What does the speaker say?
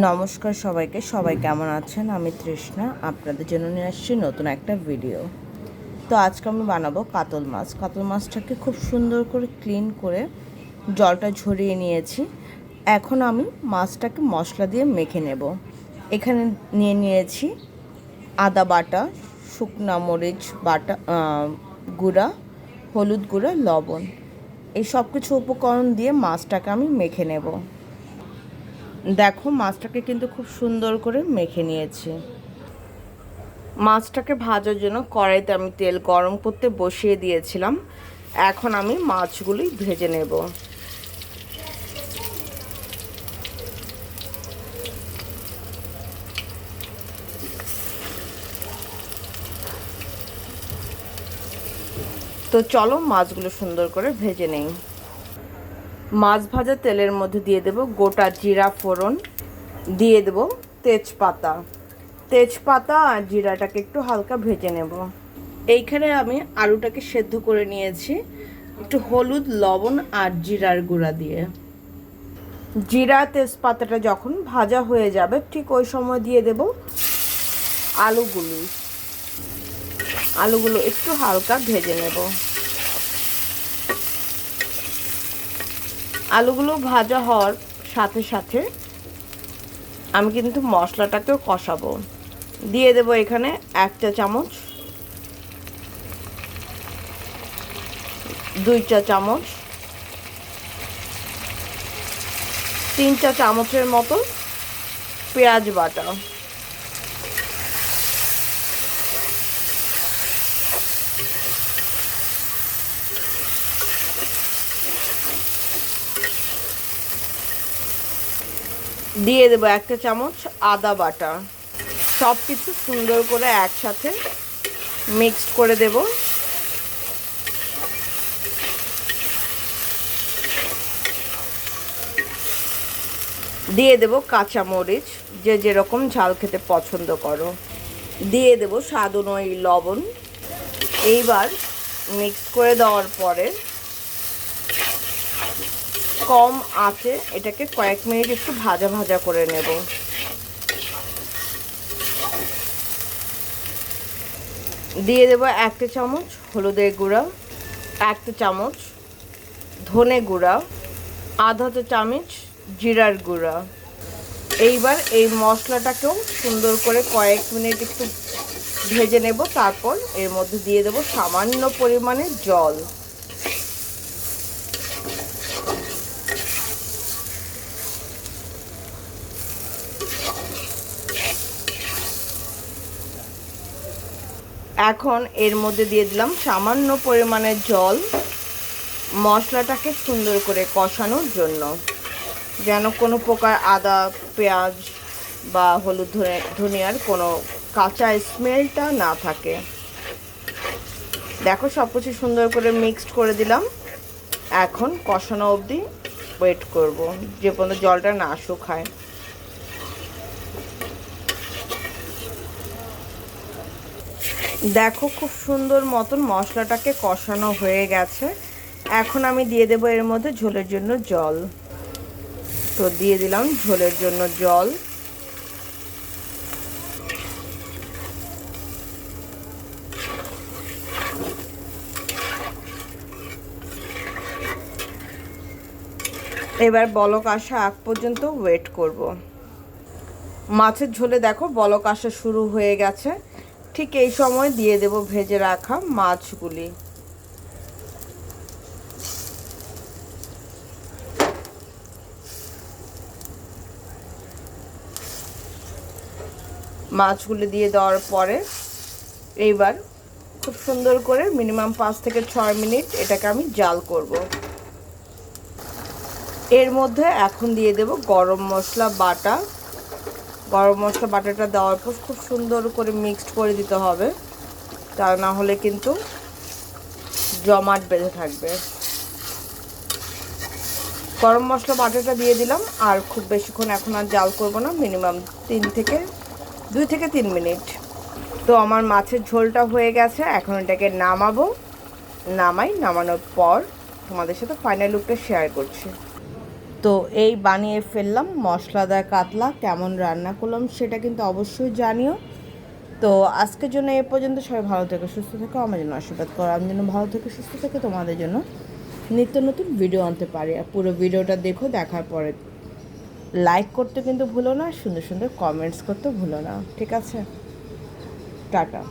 নমস্কার সবাইকে। সবাই কেমন আছেন? আমি তৃষ্ণা। আপনাদের জন্য নিয়ে আসছি নতুন একটা ভিডিও তো আজকে আমি বানাবো কাতল মাছ। কাতল মাছটাকে খুব সুন্দর করে ক্লিন করে জলটা ঝরিয়ে নিয়েছি। এখন আমি মাছটাকে মশলা দিয়ে মেখে নেব। এখানে নিয়ে নিয়েছি আদা বাটা, শুকনা মরিচ বাটা গুঁড়া, হলুদ গুঁড়া, লবণ। এই সব কিছু উপকরণ দিয়ে মাছটাকে আমি মেখে নেব। দেখো, মাছটাকে কিন্তু খুব সুন্দর করে মেখে নিয়েছি। মাছটাকে ভাজার জন্য কড়াইতে আমি তেল গরম করতে বসিয়ে দিয়েছিলাম। এখন আমি মাছগুলি ভেজে নেব। তো চলো মাছগুলো সুন্দর করে ভেজে নেই। মাছ ভাজা তেলের মধ্যে দিয়ে দেব গোটা জিরা ফোড়ন, দিয়ে দেব তেজপাতা। তেজপাতা আর জিরাটাকে একটু হালকা ভেজে নেব। এইখানে আমি আলুটাকে সেদ্ধ করে নিয়েছি, একটু হলুদ, লবণ আর জিরার গুঁড়া দিয়ে। জিরা, তেজপাতাটা যখন ভাজা হয়ে যাবে, ঠিক ওই সময় দিয়ে দেব আলুগুলি। আলুগুলো একটু হালকা ভেজে নেব। আলুগুলো ভাজা হওয়ার সাথে সাথে আমি কিন্তু মশলাটাকেও কষাবো। দিয়ে দেব এখানে এক চা চামচ। দুই চা চামচ। তিন চা চামচের মতো পেঁয়াজ বাটা। দিয়ে দেবো একটা চামচ আদা বাটা। সব কিছু সুন্দর করে একসাথে মিক্সড করে দেব। দিয়ে দেব কাঁচা মরিচ যে যেরকম ঝাল খেতে পছন্দ করো। দিয়ে দেব স্বাদ অনুযায়ী লবণ। এইবার মিক্স করে দেওয়ার পরে কম আছে, এটাকে কয়েক মিনিট একটু ভাজা ভাজা করে নেব। দিয়ে দেবো একটা চামচ হলুদের গুঁড়া একটা চামচ ধনে গুঁড়া, আধা চা চামচ জিরার গুঁড়া। এইবার এই মশলাটাকেও সুন্দর করে কয়েক মিনিট একটু ভেজে নেব, তারপর এর মধ্যে দিয়ে দেবো সামান্য পরিমাণে জল। এখন এর মধ্যে দিয়ে দিলাম সামান্য পরিমাণের জল। মশলাটাকে সুন্দর করে কষানোর জন্য। যেন কোনো প্রকার আদা, পেঁয়াজ বা হলুদ ধনে, ধনিয়ার কোনো কাঁচা স্মেলটা না থাকে। দেখো সব কিছু সুন্দর করে মিক্সড করে দিলাম। এখন কষানো অবধি ওয়েট করব, যে পর্যন্ত জলটা না শুকায়। দেখো খুব সুন্দর মতন মশলাটাকে কষানো হয়ে গেছে। এখন আমি দিয়ে দেবো এর মধ্যে ঝোলের জন্য জল। তো দিয়ে দিলাম ঝোলের জন্য জল। এবার বলক আসা আগ পর্যন্ত ওয়েট করব। মাছের ঝোলে দেখো বলক আসা শুরু হয়ে গেছে। ঠিক এই সময় দিয়ে দেব ভেজে রাখা মাছগুলি। মাছগুলি দিয়ে দেওয়ার পরে এইবার খুব সুন্দর করে মিনিমাম পাঁচ থেকে ছয় মিনিট এটাকে আমি জাল করব। এর মধ্যে এখন দিয়ে দেব গরম মশলা, বাটা গরম মশলা বাটাটা দেওয়ার পর খুব সুন্দর করে মিক্সড করে দিতে হবে। তা না হলে কিন্তু জমাট বেঁধে থাকবে। গরম মশলা বাটাটা দিয়ে দিলাম, আর খুব বেশিক্ষণ এখন আর জাল করব না মিনিমাম তিন থেকে, দুই থেকে তিন মিনিট। তো আমার মাছের ঝোলটা হয়ে গেছে, এখন এটাকে নামাবো। নামাই, নামানোর পর তোমাদের সাথে ফাইনাল লুকটা শেয়ার করছি। তো এই বানিয়ে ফেললাম মশলাদার কাতলা, কেমন রান্না করলাম সেটা কিন্তু অবশ্যই জানিও। তো আজকের জন্য এ পর্যন্ত, সবাই ভালো থেকে, সুস্থ থেকো, আমার জন্য আশীর্বাদ করো, আমি যেন ভালো থেকে সুস্থ থেকে তোমাদের জন্য নিত্য নতুন ভিডিও আনতে পারি। আর পুরো ভিডিওটা দেখো, দেখার পরে লাইক করতে কিন্তু ভুলো না, সুন্দর সুন্দর কমেন্টস করতে ভুলো না, ঠিক আছে? টাটা।